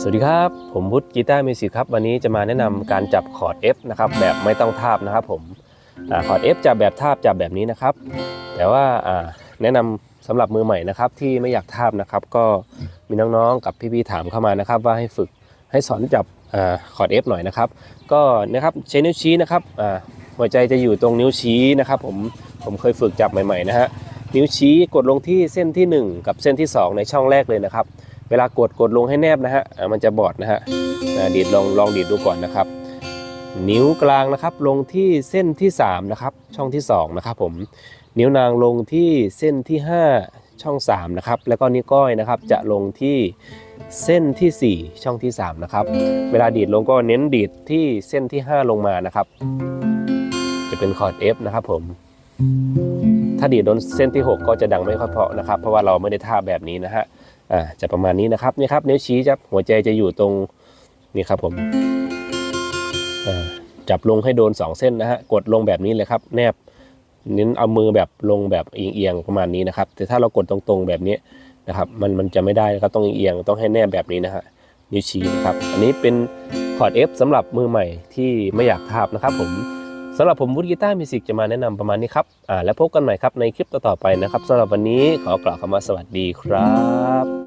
สวัสดีครับ ผมพุทธกีตาร์มิวสิกครับ วันนี้จะมาแนะนำการจับคอร์ด F นะครับแบบไม่ต้องทาบนะครับผมคอร์ด F จับแบบทาบจับแบบนี้นะครับ แต่ว่าแนะนำสำหรับมือใหม่นะครับที่ไม่อยากทาบนะครับก็มีน้องๆกับพี่ๆถามเข้ามานะครับ ว่าให้ฝึกให้สอนจับคอร์ด F หน่อยนะครับ ก็นะครับใช้นิ้วชี้นะครับหัวใจจะอยู่ตรงนิ้วชี้นะครับ ผมผมเคยฝึกจับใหม่ๆนะฮะนิ้วชี้กดลงที่เส้นที่หนึ่งกับเส้นที่สองในช่องแรกเลยนะครับ เวลากดกดลงให้แนบนะฮะมันจะบอดนะฮะดีดลองลองดีดดูก่อนนะครับ นิ้วกลางนะครับลงที่เส้นที่3นะครับช่องที่2นะครับผมนิ้วนางลงที่เส้นที่ 5 ช่อง3นะครับแล้วก็นิ้วก้อยนะครับจะลงที่เส้นที่ 4 ช่องที่ 3 นะครับ เวลาดีดลงก็เน้นดีดที่เส้นที่ 5 ลงมานะครับ จะเป็นคอร์ด F นะครับผม ถ้าดีดโดนเส้นที่ 6 ก็จะดังไม่ค่อยเพาะนะครับ เพราะว่าเราไม่ได้ท่าแบบนี้นะฮะ อ่าจะประมาณนี้นะครับนี่ครับนิ้วชี้จะหัวใจจะอยู่ตรงนี่ครับผมอ่าจับลงให้โดน 2 เส้นนะฮะกดลงแบบนี้เลยครับ แนบเน้นเอามือแบบลงแบบเอียงๆประมาณนี้นะครับ แต่ถ้าเรากดตรงๆแบบนี้นะครับ มันมันจะไม่ได้นะครับต้องเอียงต้องให้แนบแบบนี้นะฮะนิ้วชี้นะครับ อันนี้เป็นคอร์ด F สำหรับมือใหม่ที่ไม่อยากทาบนะครับผมสำหรับผมวุฒิกีตาร์มิวสิกจะมาแนะนำประมาณนี้ครับอ่าแล้วพบกันใหม่ครับในคลิปต่อๆไปนะครับสำหรับวันนี้ขอกล่าวคำว่าสวัสดีครับ